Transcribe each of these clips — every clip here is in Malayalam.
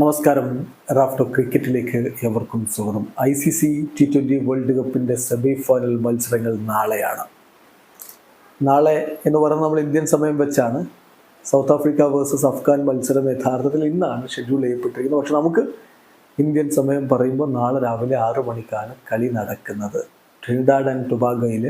നമസ്കാരം. റാഫ്റ്റോ ക്രിക്കറ്റിലേക്ക് എവർക്കും സ്വാഗതം. I C C T twenty world കപ്പിന്റെ സെമി ഫൈനൽ മത്സരങ്ങൾ നാളെയാണ്. നാളെ എന്ന് പറയുന്നത് നമ്മൾ ഇന്ത്യൻ സമയം വെച്ചാണ്. സൗത്ത് ആഫ്രിക്ക വേഴ്സസ് അഫ്ഗാൻ മത്സരം യഥാർത്ഥത്തിൽ ഇന്നാണ് ഷെഡ്യൂൾ ചെയ്യപ്പെട്ടിരിക്കുന്നത്. പക്ഷെ നമുക്ക് ഇന്ത്യൻ സമയം പറയുമ്പോൾ നാളെ രാവിലെ ആറു മണിക്കാണ് കളി നടക്കുന്നത്. ട്രിനിഡാഡ് ആൻഡ് ടുബാഗയിൽ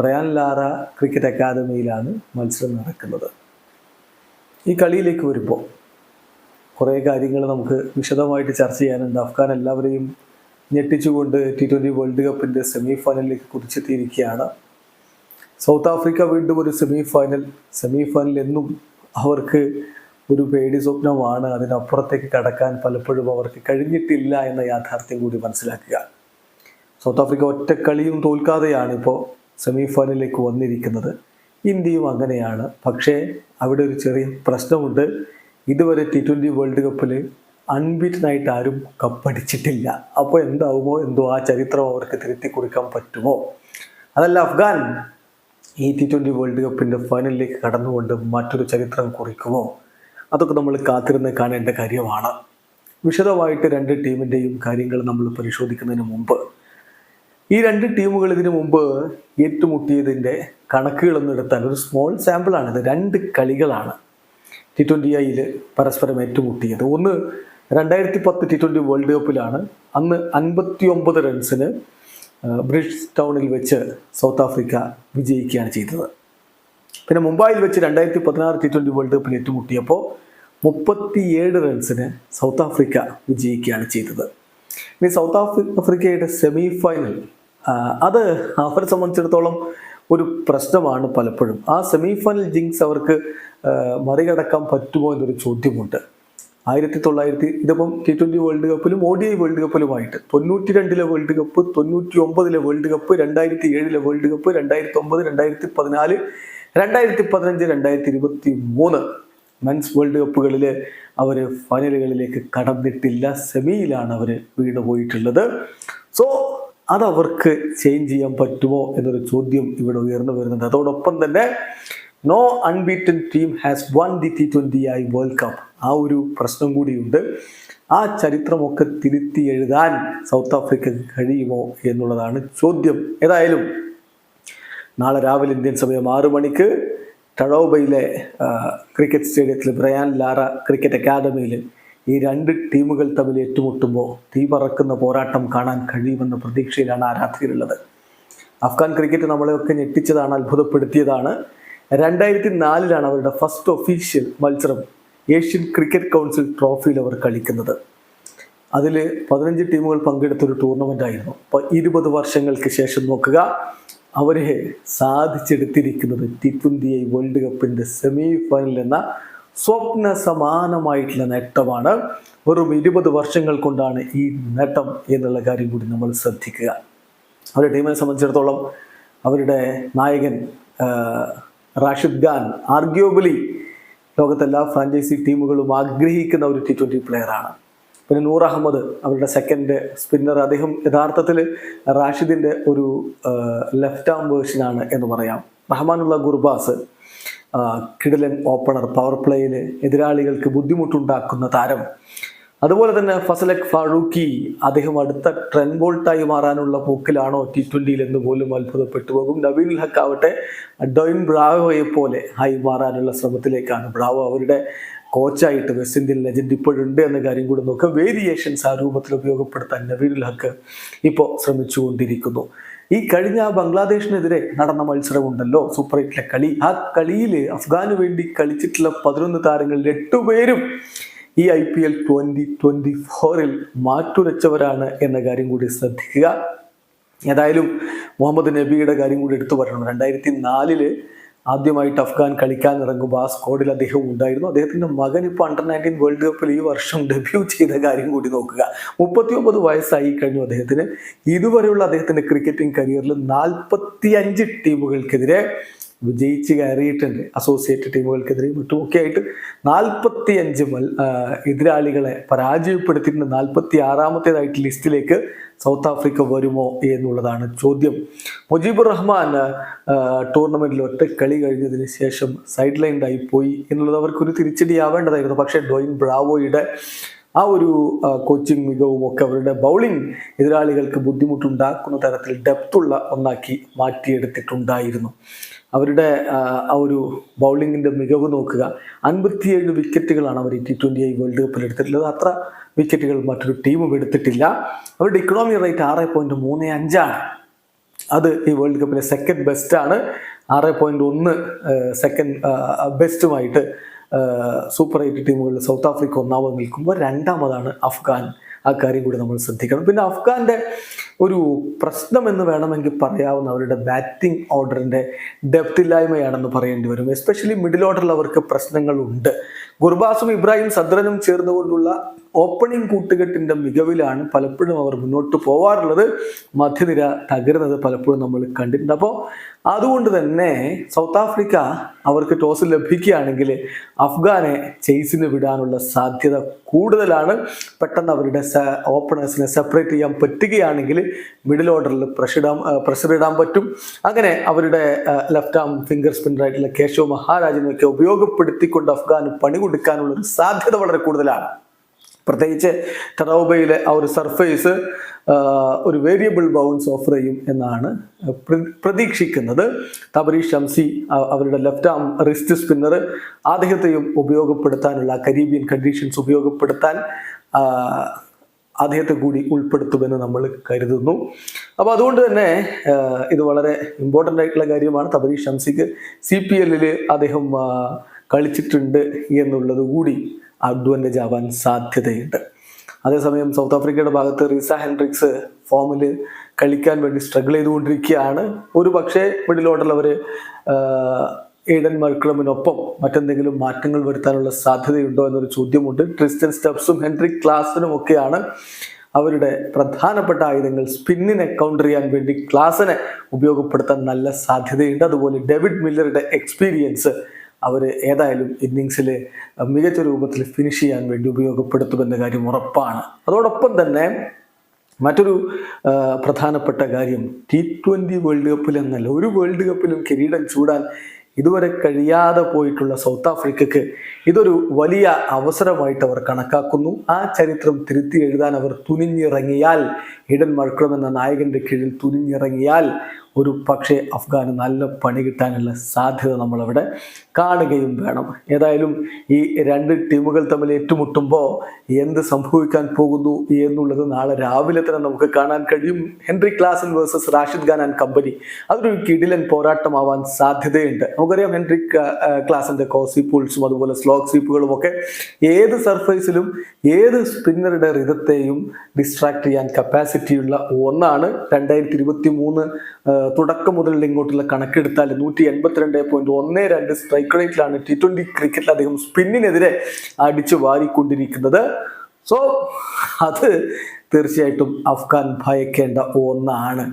ബ്രയാൻ ലാറ ക്രിക്കറ്റ് അക്കാദമിയിലാണ് മത്സരം നടക്കുന്നത്. ഈ കളിയിലേക്ക് വരുമ്പോൾ കുറേ കാര്യങ്ങൾ നമുക്ക് വിശദമായിട്ട് ചർച്ച ചെയ്യാനുണ്ട്. അഫ്ഗാൻ എല്ലാവരെയും ഞെട്ടിച്ചുകൊണ്ട് ടി ട്വന്റി വേൾഡ് കപ്പിന്റെ സെമി ഫൈനലിലേക്ക് കുതിച്ചെത്തിയിരിക്കുകയാണ്. സൗത്ത് ആഫ്രിക്ക വീണ്ടും ഒരു സെമി ഫൈനൽ സെമി ഫൈനൽ എന്നും അവർക്ക് ഒരു പേടി സ്വപ്നമാണ്. അതിനപ്പുറത്തേക്ക് കടക്കാൻ പലപ്പോഴും അവർക്ക് കഴിഞ്ഞിട്ടില്ല എന്ന യാഥാർത്ഥ്യം കൂടി മനസ്സിലാക്കുക. സൗത്ത് ആഫ്രിക്ക ഒറ്റക്കളിയും തോൽക്കാതെയാണ് ഇപ്പോൾ സെമി ഫൈനലിലേക്ക് വന്നിരിക്കുന്നത്. ഇന്ത്യയും അങ്ങനെയാണ്. പക്ഷേ അവിടെ ഒരു ചെറിയ പ്രശ്നമുണ്ട്. ഇതുവരെ ടി ട്വന്റി വേൾഡ് കപ്പിൽ അൺബീറ്റനായിട്ട് ആരും കപ്പടിച്ചിട്ടില്ല. അപ്പോൾ എന്താവുമോ? എന്തോ ആ ചരിത്രം അവർക്ക് തിരുത്തി കൊടുക്കാൻ പറ്റുമോ? അതല്ല അഫ്ഗാൻ ഈ ടി ട്വന്റി വേൾഡ് കപ്പിന്റെ ഫൈനലിലേക്ക് കടന്നുകൊണ്ട് മറ്റൊരു ചരിത്രം കുറിക്കുമോ? അതൊക്കെ നമ്മൾ കാത്തിരുന്ന് കാണേണ്ട കാര്യമാണ്. വിശദമായിട്ട് രണ്ട് ടീമിന്റെയും കാര്യങ്ങൾ നമ്മൾ പരിശോധിക്കുന്നതിന് മുമ്പ്. ഈ രണ്ട് ടീമുകൾ ഇതിനു മുമ്പ് ഏറ്റുമുട്ടിയതിന്റെ കണക്കുകളൊന്നും എടുത്താൽ ഒരു സ്മോൾ സാമ്പിളാണ് ഇത് രണ്ട് കളികളാണ്. ടി ട്വന്റി ഐയിൽ പരസ്പരം ഏറ്റുമുട്ടിയത്. ഒന്ന് രണ്ടായിരത്തി പത്ത് ടി ട്വന്റി വേൾഡ് കപ്പിലാണ് അന്ന് അൻപത്തി ഒമ്പത് റൺസിന് ബ്രിഡ്ജ് ടൗണിൽ വെച്ച് സൗത്ത് ആഫ്രിക്ക വിജയിക്കുകയാണ് ചെയ്തത്. പിന്നെ മുംബൈയിൽ വെച്ച് രണ്ടായിരത്തി പതിനാറ് ടി ട്വന്റി വേൾഡ് കപ്പിൽ ഏറ്റുമുട്ടിയപ്പോൾ മുപ്പത്തിയേഴ് റൺസിന് സൗത്ത് ആഫ്രിക്ക വിജയിക്കുകയാണ് ചെയ്തത്. ഇനി സൗത്ത് ആഫ്രി ആഫ്രിക്കയുടെ സെമി ഫൈനൽ അത് അവരെ സംബന്ധിച്ചിടത്തോളം ഒരു പ്രശ്നമാണ് പലപ്പോഴും. ആ സെമി ഫൈനൽ ജിങ്സ് അവർക്ക് മറികടക്കാൻ പറ്റുമോ എന്നൊരു ചോദ്യമുണ്ട്. ആയിരത്തി തൊള്ളായിരത്തി ഇതിപ്പം ടി ട്വന്റി വേൾഡ് കപ്പിലും ഒ ഡി ഐ വേൾഡ് കപ്പിലുമായിട്ട് തൊണ്ണൂറ്റി രണ്ടിലെ വേൾഡ് കപ്പ് തൊണ്ണൂറ്റി ഒമ്പതിലെ വേൾഡ് കപ്പ് രണ്ടായിരത്തി ഏഴിലെ വേൾഡ് കപ്പ് രണ്ടായിരത്തി ഒമ്പത് രണ്ടായിരത്തി പതിനാല് രണ്ടായിരത്തി പതിനഞ്ച് രണ്ടായിരത്തി ഇരുപത്തി മൂന്ന് മെൻസ് വേൾഡ് കപ്പുകളിൽ അവർ ഫൈനലുകളിലേക്ക് കടന്നിട്ടില്ല. സെമിയിലാണ് അവർ വീണ് പോയിട്ടുള്ളത് സോ അതവർക്ക് ചേഞ്ച് ചെയ്യാൻ പറ്റുമോ എന്നൊരു ചോദ്യം ഇവിടെ ഉയർന്നു വരുന്നുണ്ട്. അതോടൊപ്പം തന്നെ no unbeaten team has won the T twenty I world cup ആ ഒരു പ്രശ്നം കൂടിയുണ്ട്. ആ ചരിത്രമൊക്കെ തിരുത്തി എഴുതാൻ സൗത്ത് ആഫ്രിക്ക കഴിയുമോ എന്നുള്ളതാണ് ചോദ്യം. ഏതായാലും നാളെ രാവിലെ ഇന്ത്യൻ സമയം ആറു മണിക്ക് ടഴോബയിലെ ക്രിക്കറ്റ് സ്റ്റേഡിയത്തിൽ ബ്രയാൻ ലാറ ക്രിക്കറ്റ് അക്കാദമിയിൽ ഈ രണ്ട് ടീമുകൾ തമ്മിൽ ഏറ്റുമുട്ടുമ്പോൾ തീപറക്കുന്ന പോരാട്ടം കാണാൻ കഴിയുമെന്ന പ്രതീക്ഷയിലാണ് ആരാധകരുള്ളത്. അഫ്ഗാൻ ക്രിക്കറ്റ് നമ്മളെയൊക്കെ ഞെട്ടിച്ചതാണ് അത്ഭുതപ്പെടുത്തിയതാണ്. രണ്ടായിരത്തി നാലിലാണ് അവരുടെ ഫസ്റ്റ് ഒഫീഷ്യൽ മത്സരം ഏഷ്യൻ ക്രിക്കറ്റ് കൗൺസിൽ ട്രോഫിയിൽ അവർ കളിക്കുന്നത്. അതിൽ പതിനഞ്ച് ടീമുകൾ പങ്കെടുത്ത ഒരു ടൂർണമെന്റ് ആയിരുന്നു. അപ്പോൾ ഇരുപത് വർഷങ്ങൾക്ക് ശേഷം നോക്കുക അവരെ സാധിച്ചെടുത്തിരിക്കുന്നത് ടി ട്വന്റി ഐ വേൾഡ് കപ്പിന്റെ സെമി ഫൈനൽ എന്ന സ്വപ്ന സമാനമായിട്ടുള്ള നേട്ടമാണ്. വെറും ഇരുപത് വർഷങ്ങൾ കൊണ്ടാണ് ഈ നേട്ടം എന്നുള്ള കാര്യം കൂടി നമ്മൾ ശ്രദ്ധിക്കുക. അവരുടെ ടീമിനെ സംബന്ധിച്ചിടത്തോളം അവരുടെ നായകൻ റാഷിദ് ഖാൻ ആർഗ്യൂബിലി ലോകത്തെല്ലാ ഫ്രാഞ്ചൈസി ടീമുകളും ആഗ്രഹിക്കുന്ന ഒരു ടി ട്വന്റി പ്ലെയറാണ് പിന്നെ നൂർ അഹമ്മദ് അവരുടെ സെക്കൻഡ് സ്പിന്നർ അദ്ദേഹം യഥാർത്ഥത്തിൽ റാഷിദിന്റെ ഒരു ലെഫ്റ്റ് ആം വേർഷനാണ് എന്ന് പറയാം. റഹ്മാനുള്ള ഗുർബാസ് കിടലൻ ഓപ്പണർ പവർ പ്ലേയിൽ എതിരാളികൾക്ക് ബുദ്ധിമുട്ടുണ്ടാക്കുന്ന താരം. അതുപോലെ തന്നെ ഫസലക് ഫാറൂഖി അദ്ദേഹം അടുത്ത ട്രെൻ ബോൾട്ടായി മാറാനുള്ള പോക്കിലാണോ ടി ട്വന്റിയിൽ എന്ന് പോലും അത്ഭുതപ്പെട്ടു പോകും. നവീൻ ഹക്ക് ആവട്ടെ ഡൊയിൻ ബ്രാവോയെ പോലെ ആയി മാറാനുള്ള ശ്രമത്തിലേക്കാണ് ബ്രാവോ അവരുടെ കോച്ചായിട്ട് വെസ്റ്റ് ഇന്ത്യൻ ലെജൻഡ് ഇപ്പോഴുണ്ട് എന്ന കാര്യം കൂടി നോക്കുക വേരിയേഷൻസ് ആ രൂപത്തിൽ ഉപയോഗപ്പെടുത്താൻ നവീൻ ഹക്ക് ഇപ്പോൾ ശ്രമിച്ചുകൊണ്ടിരിക്കുന്നു. ഈ കഴിഞ്ഞ ബംഗ്ലാദേശിനെതിരെ നടന്ന മത്സരമുണ്ടല്ലോ സൂപ്പർ എയ്റ്റിലെ കളി. ആ കളിയിൽ അഫ്ഗാന് വേണ്ടി കളിച്ചിട്ടുള്ള പതിനൊന്ന് താരങ്ങളിൽ എട്ടുപേരും ഈ I P L twenty twenty ഫോറിൽ മാറ്റുരച്ചവരാണ് എന്ന കാര്യം കൂടി ശ്രദ്ധിക്കുക. ഏതായാലും മുഹമ്മദ് നബിയുടെ കാര്യം കൂടി എടുത്തു പറയണം. രണ്ടായിരത്തി നാലിൽ ആദ്യമായിട്ട് അഫ്ഗാൻ കളിക്കാൻ ഇറങ്ങുമ്പോൾ ആ സ്ക്വാഡിൽ അദ്ദേഹം ഉണ്ടായിരുന്നു. അദ്ദേഹത്തിന്റെ മകൻ ഇപ്പോൾ അണ്ടർ നയന്റീൻ വേൾഡ് കപ്പിൽ ഈ വർഷം ഡെബ്യൂ ചെയ്ത കാര്യം കൂടി നോക്കുക. മുപ്പത്തി ഒമ്പത് വയസ്സായി കഴിഞ്ഞു അദ്ദേഹത്തിന്. ഇതുവരെയുള്ള അദ്ദേഹത്തിന്റെ ക്രിക്കറ്റിംഗ് കരിയറിൽ നാൽപ്പത്തി അഞ്ച് ടീമുകൾക്കെതിരെ വിജയിച്ച് കയറിയിട്ടുണ്ട്. അസോസിയേറ്റ് ടീമുകൾക്കെതിരെയും മറ്റുമൊക്കെ ആയിട്ട് നാൽപ്പത്തി അഞ്ച് എതിരാളികളെ പരാജയപ്പെടുത്തിയിട്ടുണ്ട്. നാൽപ്പത്തി ആറാമത്തേതായിട്ട് ലിസ്റ്റിലേക്ക് സൗത്ത് ആഫ്രിക്ക വരുമോ എന്നുള്ളതാണ് ചോദ്യം. മുജീബുർ റഹ്മാൻ ടൂർണമെന്റിൽ ഒറ്റ കളി കഴിഞ്ഞതിന് ശേഷം സൈഡ് ലൈൻഡായി പോയി എന്നുള്ളത് അവർക്കൊരു തിരിച്ചടിയാവേണ്ടതായിരുന്നു. പക്ഷേ ഡോയിൻ ബ്രാവോയുടെ ആ ഒരു കോച്ചിങ് മികവും ഒക്കെ അവരുടെ ബൗളിംഗ് എതിരാളികൾക്ക് ബുദ്ധിമുട്ടുണ്ടാക്കുന്ന തരത്തിൽ ഡെപ്തുള്ള ഒന്നാക്കി മാറ്റിയെടുത്തിട്ടുണ്ടായിരുന്നു. അവരുടെ ആ, ഒരു ബൗളിങ്ങിന്റെ മികവ് നോക്കുക. അൻപത്തിയേഴ് വിക്കറ്റുകളാണ് അവർ ടി ട്വന്റി ഐ വേൾഡ് കപ്പിൽ എടുത്തിട്ടുള്ളത്. അത്ര വിക്കറ്റുകൾ മറ്റൊരു ടീമും എടുത്തിട്ടില്ല. അവരുടെ ഇക്കണോമി റേറ്റ് ആറ് പോയിന്റ് മൂന്ന് അഞ്ചാണ് അത് ഈ വേൾഡ് കപ്പിലെ സെക്കൻഡ് ബെസ്റ്റാണ് ആറ് പോയിന്റ് ഒന്ന് സെക്കൻഡ് ബെസ്റ്റുമായിട്ട് സൂപ്പർ എയ്റ്റ് ടീമുകളിൽ സൗത്ത് ആഫ്രിക്ക ഒന്നാമത് നിൽക്കുമ്പോൾ രണ്ടാമതാണ് അഫ്ഗാൻ. ആ കാര്യം കൂടി നമ്മൾ ശ്രദ്ധിക്കണം. പിന്നെ അഫ്ഗാന്റെ ഒരു പ്രശ്നം എന്ന് വേണമെങ്കിൽ പറയാവുന്ന അവരുടെ ബാറ്റിംഗ് ഓർഡറിന്റെ ഡെപ്ത് ഇല്ലായ്മയാണെന്ന് പറയേണ്ടി വരും. എസ്പെഷ്യലി മിഡിൽ ഓർഡറിൽ അവർക്ക് പ്രശ്നങ്ങളുണ്ട്. ഗുർബാസും ഇബ്രാഹിം സദ്രനും ചേർന്നുകൊണ്ടുള്ള ഓപ്പണിംഗ് കൂട്ടുകെട്ടിന്റെ മികവിലാണ് പലപ്പോഴും അവർ മുന്നോട്ട് പോവാറുള്ളത്. മധ്യനിര തകരുന്നത് പലപ്പോഴും നമ്മൾ കണ്ടിട്ടുണ്ട്. അപ്പോൾ അതുകൊണ്ട് തന്നെ സൗത്ത് ആഫ്രിക്ക അവർക്ക് ടോസ് ലഭിക്കുകയാണെങ്കിൽ അഫ്ഗാനെ ചെയ്സിന് വിടാനുള്ള സാധ്യത കൂടുതലാണ്. പെട്ടെന്ന് അവരുടെ ഓപ്പണേഴ്സിനെ സെപ്പറേറ്റ് ചെയ്യാൻ പറ്റുകയാണെങ്കിൽ മിഡിൽ ഓർഡറിൽ പ്രഷർ ഇടാൻ പ്രഷർ ഇടാൻ പറ്റും. അങ്ങനെ അവരുടെ ലെഫ്റ്റ് ആം ഫിംഗർ സ്പിന്നറായിട്ടുള്ള കേശവ് മഹാരാജിനെയൊക്കെ ഉപയോഗപ്പെടുത്തിക്കൊണ്ട് അഫ്ഗാന് പണി കൊടുക്കാനുള്ള ഒരു സാധ്യത വളരെ കൂടുതലാണ്. പ്രത്യേകിച്ച് തറോബയിലെ ആ ഒരു സർഫേസ് ഒരു വേരിയബിൾ ബൗൺസ് ഓഫർ ചെയ്യും എന്നാണ് പ്ര- പ്രതീക്ഷിക്കുന്നത്. തബരീഷ് ഷംസി അവരുടെ ലെഫ്റ്റ് ആം റിസ്റ്റ് സ്പിന്നർ അദ്ദേഹത്തെയും ഉപയോഗപ്പെടുത്താനുള്ള കരീബിയൻ കണ്ടീഷൻസ് ഉപയോഗപ്പെടുത്താൻ അദ്ദേഹത്തെ കൂടി ഉൾപ്പെടുത്തുമെന്ന് നമ്മൾ കരുതുന്നു. അപ്പോൾ അതുകൊണ്ട് തന്നെ ഇത് വളരെ ഇമ്പോർട്ടന്റ് ആയിട്ടുള്ള കാര്യമാണ്. തബരി ഷംസിക്ക് സി പി എല്ലിൽ അദ്ദേഹം കളിച്ചിട്ടുണ്ട് എന്നുള്ളത് കൂടി അഡ്വാന്റേജ് ആവാൻ സാധ്യതയുണ്ട്. അതേസമയം സൗത്ത് ആഫ്രിക്കയുടെ ഭാഗത്ത് റീസ ഹെൻഡ്രിക്സ് ഫോമിൽ കളിക്കാൻ വേണ്ടി സ്ട്രഗിൾ ചെയ്തുകൊണ്ടിരിക്കുകയാണ്. ഒരു പക്ഷേ മിഡിൽ എയ്ഡൻ മർക്രമിനൊപ്പം മറ്റെന്തെങ്കിലും മാറ്റങ്ങൾ വരുത്താനുള്ള സാധ്യതയുണ്ടോ എന്നൊരു ചോദ്യമുണ്ട്. ട്രിസ്റ്റൻ സ്റ്റെപ്സും ഹെൻറിക് ക്ലാസനും ഒക്കെയാണ് അവരുടെ പ്രധാനപ്പെട്ട ആയുധങ്ങൾ സ്പിന്നിനെ കൗണ്ടർ ചെയ്യാൻ വേണ്ടി ക്ലാസിനെ ഉപയോഗപ്പെടുത്താൻ നല്ല സാധ്യതയുണ്ട്. അതുപോലെ ഡേവിഡ് മില്ലറുടെ എക്സ്പീരിയൻസ് അവർ ഏതായാലും ഇന്നിങ്സിൽ മികച്ച രൂപത്തിൽ ഫിനിഷ് ചെയ്യാൻ വേണ്ടി ഉപയോഗപ്പെടുത്തുമെന്ന കാര്യം ഉറപ്പാണ്. അതോടൊപ്പം തന്നെ മറ്റൊരു പ്രധാനപ്പെട്ട കാര്യം ടി ട്വന്റി വേൾഡ് കപ്പിൽ എന്നല്ല ഒരു വേൾഡ് കപ്പിലും കിരീടം ചൂടാൻ ഇതുവരെ കഴിയാതെ പോയിട്ടുള്ള സൗത്ത് ആഫ്രിക്കക്ക് ഇതൊരു വലിയ അവസരമായിട്ട് അവർ കണക്കാക്കുന്നു. ആ ചരിത്രം തിരുത്തി എഴുതാൻ അവർ തുനിഞ്ഞിറങ്ങിയാൽ ഹിഡൻ മഴക്കുളം എന്ന നായകന്റെ കീഴിൽ തുനിഞ്ഞിറങ്ങിയാൽ ഒരു പക്ഷേ അഫ്ഗാന് നല്ല പണി കിട്ടാനുള്ള സാധ്യത നമ്മളവിടെ കാണുകയും വേണം. ഏതായാലും ഈ രണ്ട് ടീമുകൾ തമ്മിൽ ഏറ്റുമുട്ടുമ്പോൾ എന്ത് സംഭവിക്കാൻ പോകുന്നു എന്നുള്ളത് നാളെ രാവിലെ തന്നെ നമുക്ക് കാണാൻ കഴിയും. Heinrich Klaasen versus Rashid Khan and company. അതൊരു കിടിലൻ പോരാട്ടമാവാൻ സാധ്യതയുണ്ട്. നമുക്കറിയാം ഹെൻറി ക്ലാസിന്റെ കോസി പൂൾസും അതുപോലെ സ്ലോക്ക് സ്വീപ്പുകളും ഒക്കെ ഏത് സർഫേസിലും ഏത് സ്പിന്നറുടെ റിതത്തെയും ഡിസ്ട്രാക്ട് ചെയ്യാൻ കപ്പാസിറ്റിയുള്ള ഒന്നാണ്. രണ്ടായിരത്തി ഇരുപത്തി മൂന്ന് തുടക്കം മുതൽ ഇങ്ങോട്ടുള്ള കണക്കെടുത്താൽ നൂറ്റി എൺപത്തിരണ്ട് പോയിന്റ് ഒന്ന് രണ്ട് സ്ട്രൈക്ക് റേറ്റിലാണ് ടി ട്വന്റി ക്രിക്കറ്റിൽ അദ്ദേഹം സ്പിന്നിനെതിരെ അടിച്ചു വാരിക്കൊണ്ടിരിക്കുന്നത്. സോ അത് തീർച്ചയായിട്ടും അഫ്ഗാൻ ഭയക്കേണ്ട ഒന്നാണ്.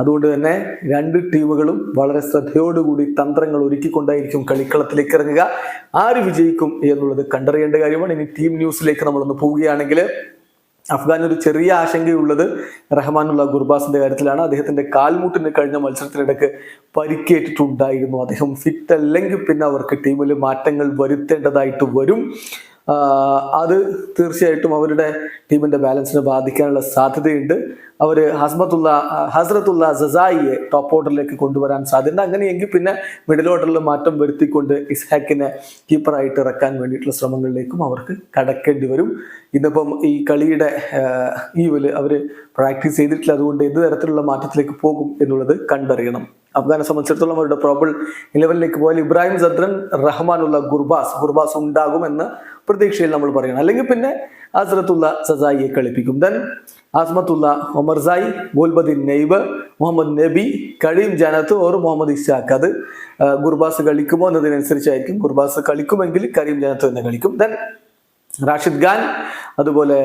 അതുകൊണ്ട് തന്നെ രണ്ട് ടീമുകളും വളരെ ശ്രദ്ധയോടുകൂടി തന്ത്രങ്ങൾ ഒരുക്കിക്കൊണ്ടായിരിക്കും കളിക്കളത്തിലേക്ക് ഇറങ്ങുക. ആര് വിജയിക്കും എന്നുള്ളത് കണ്ടറിയേണ്ട കാര്യമാണ്. ഇനി ടീം ന്യൂസിലേക്ക് നമ്മളൊന്ന് പോവുകയാണെങ്കിൽ അഫ്ഗാൻ ഒരു ചെറിയ ആശങ്കയുള്ളത് റഹ്മാനുള്ള ഗുർബാസിന്റെ കാര്യത്തിലാണ്. അദ്ദേഹത്തിന്റെ കാൽമുട്ടിന് കഴിഞ്ഞ മത്സരത്തിനിടയ്ക്ക് പരിക്കേറ്റിട്ടുണ്ടായിരുന്നു. അദ്ദേഹം ഫിറ്റ് അല്ലെങ്കിൽ പിന്നെ അവർക്ക് ടീമിൽ മാറ്റങ്ങൾ വരുത്തേണ്ടതായിട്ട് വരും. അത് തീർച്ചയായിട്ടും അവരുടെ ടീമിന്റെ ബാലൻസിനെ ബാധിക്കാനുള്ള സാധ്യതയുണ്ട്. അവർ ഹസ്മത്തുള്ള ഹസ്രത്തുള്ള സസായിയെ ടോപ്പ് ഓർഡറിലേക്ക് കൊണ്ടുവരാൻ സാധ്യത അങ്ങനെയെങ്കിൽ പിന്നെ മിഡിൽ ഓർഡറിൽ മാറ്റം വരുത്തിക്കൊണ്ട് ഇസ്ഹാക്കിനെ കീപ്പറായിട്ട് ഇറക്കാൻ വേണ്ടിയിട്ടുള്ള ശ്രമങ്ങളിലേക്കും അവർക്ക് കടക്കേണ്ടി വരും. ഇന്നിപ്പം ഈ കളിയുടെ ഈവിൽ അവർ പ്രാക്ടീസ് ചെയ്തിട്ടില്ല. അതുകൊണ്ട് എന്ത് തരത്തിലുള്ള മാറ്റത്തിലേക്ക് പോകും എന്നുള്ളത് കണ്ടറിയണം. അഫ്ഗാനെ സംബന്ധിച്ചിടത്തോളം അവരുടെ പ്രോബിൾ ഇലവനിലേക്ക് പോയാൽ ഇബ്രാഹിം സദ്രൻ റഹ്മാനുള്ള ഗുർബാസ് ഗുർബാസ് ഉണ്ടാകുമെന്ന് പ്രതീക്ഷയിൽ നമ്മൾ പറയണം. അല്ലെങ്കിൽ പിന്നെ അസ്രത്തുള്ള സസായിയെ കളിപ്പിക്കും. ദൻ ആസ്മത്തുള്ള ഒമർസായി ഗോൽബദിൻ നെയ്ബ് മുഹമ്മദ് നബി കരീം ജാനത്ത് ഓർ മുഹമ്മദ് ഇഷാഖ് അത് ഗുർബാസ് കളിക്കുമോ എന്നതിനനുസരിച്ചായിരിക്കും ഗുർബാസ് കളിക്കുമെങ്കിൽ കരീം ജാനത്ത് തന്നെ കളിക്കും. ദെൻ റാഷിദ് ഖാൻ അതുപോലെ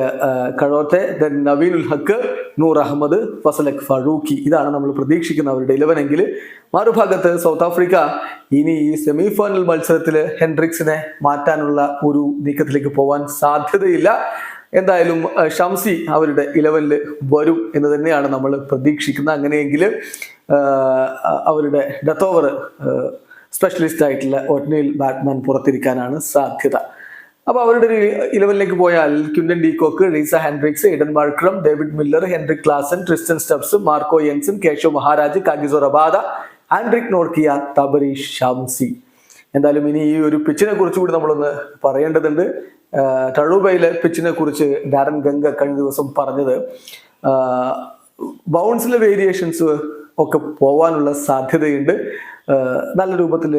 കഴോത്തെ ദെൻ നവീനുൽ ഹക്ക് നൂർ അഹമ്മദ് ഫസലക് ഫറൂഖി. ഇതാണ് നമ്മൾ പ്രതീക്ഷിക്കുന്ന അവരുടെ ഇലവനെങ്കിൽ മറുഭാഗത്ത് സൗത്ത് ആഫ്രിക്ക ഇനി ഈ സെമി ഫൈനൽ മത്സരത്തിൽ ഹെൻഡ്രിക്സിനെ മാറ്റാനുള്ള ഒരു നീക്കത്തിലേക്ക് പോകാൻ സാധ്യതയില്ല. എന്തായാലും ഷംസി അവരുടെ ഇലവനിൽ വരും എന്ന് തന്നെയാണ് നമ്മൾ പ്രതീക്ഷിക്കുന്നത്. അങ്ങനെയെങ്കിൽ അവരുടെ ഡെത്ത് ഓവർ സ്പെഷ്യലിസ്റ്റ് ആയിട്ടുള്ള ഒറ്റനയിൽ ബാറ്റ്മാൻ പുറത്തിരിക്കാനാണ് സാധ്യത. അപ്പോൾ അവരുടെ ഒരു ഇലവനിലേക്ക് പോയാൽ Quinton de Kock Reeza Hendricks Aiden Markram David Miller Heinrich Klaasen Tristan Stubbs Marco Jansen Keshav Maharaj Kagiso Rabada Anrich Nortje Tabraiz Shamsi. എന്തായാലും ഇനി ഈ ഒരു പിച്ചിനെ കുറിച്ച് കൂടി നമ്മളൊന്ന് പറയേണ്ടതുണ്ട്. ടഴൂബയിലെ പിച്ചിനെ കുറിച്ച് ഡാരൻ ഗംഗ കഴിഞ്ഞ ദിവസം പറഞ്ഞത് ബൗൺസിലെ വേരിയേഷൻസ് ഒക്കെ പോവാനുള്ള സാധ്യതയുണ്ട്. നല്ല രൂപത്തിൽ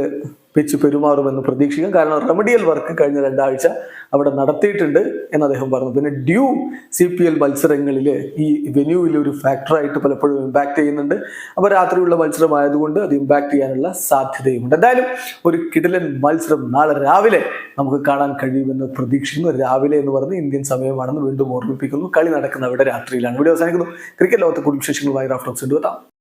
പിച്ച് പെരുമാറുമെന്ന് പ്രതീക്ഷിക്കാം. കാരണം റെമഡിയൽ വർക്ക് കഴിഞ്ഞ രണ്ടാഴ്ച അവിടെ നടത്തിയിട്ടുണ്ട് എന്ന് അദ്ദേഹം പറഞ്ഞു. പിന്നെ ഡ്യൂ സി പി എൽ മത്സരങ്ങളിൽ ഈ വെന്യൂവിൽ ഒരു ഫാക്ടറായിട്ട് പലപ്പോഴും ഇമ്പാക്ട് ചെയ്യുന്നുണ്ട്. അപ്പോൾ രാത്രിയുള്ള മത്സരമായതുകൊണ്ട് അത് ഇമ്പാക്ട് ചെയ്യാനുള്ള സാധ്യതയുമുണ്ട്. എന്തായാലും ഒരു കിടലൻ മത്സരം നാളെ രാവിലെ നമുക്ക് കാണാൻ കഴിയുമെന്ന് പ്രതീക്ഷിക്കുന്നു. രാവിലെ എന്ന് പറഞ്ഞ് ഇന്ത്യൻ സമയമാണെന്ന് വീണ്ടും ഓർമ്മിപ്പിക്കുന്നു. കളി നടക്കുന്ന അവിടെ രാത്രിയിലാണ്. ഇവിടെ അവസാനിക്കുന്നു. ക്രിക്കറ്റ് ലോകത്തെ കുടുംബ വിശേഷങ്ങളുമായി റാഫ്റ്റോക്സ് എത്താം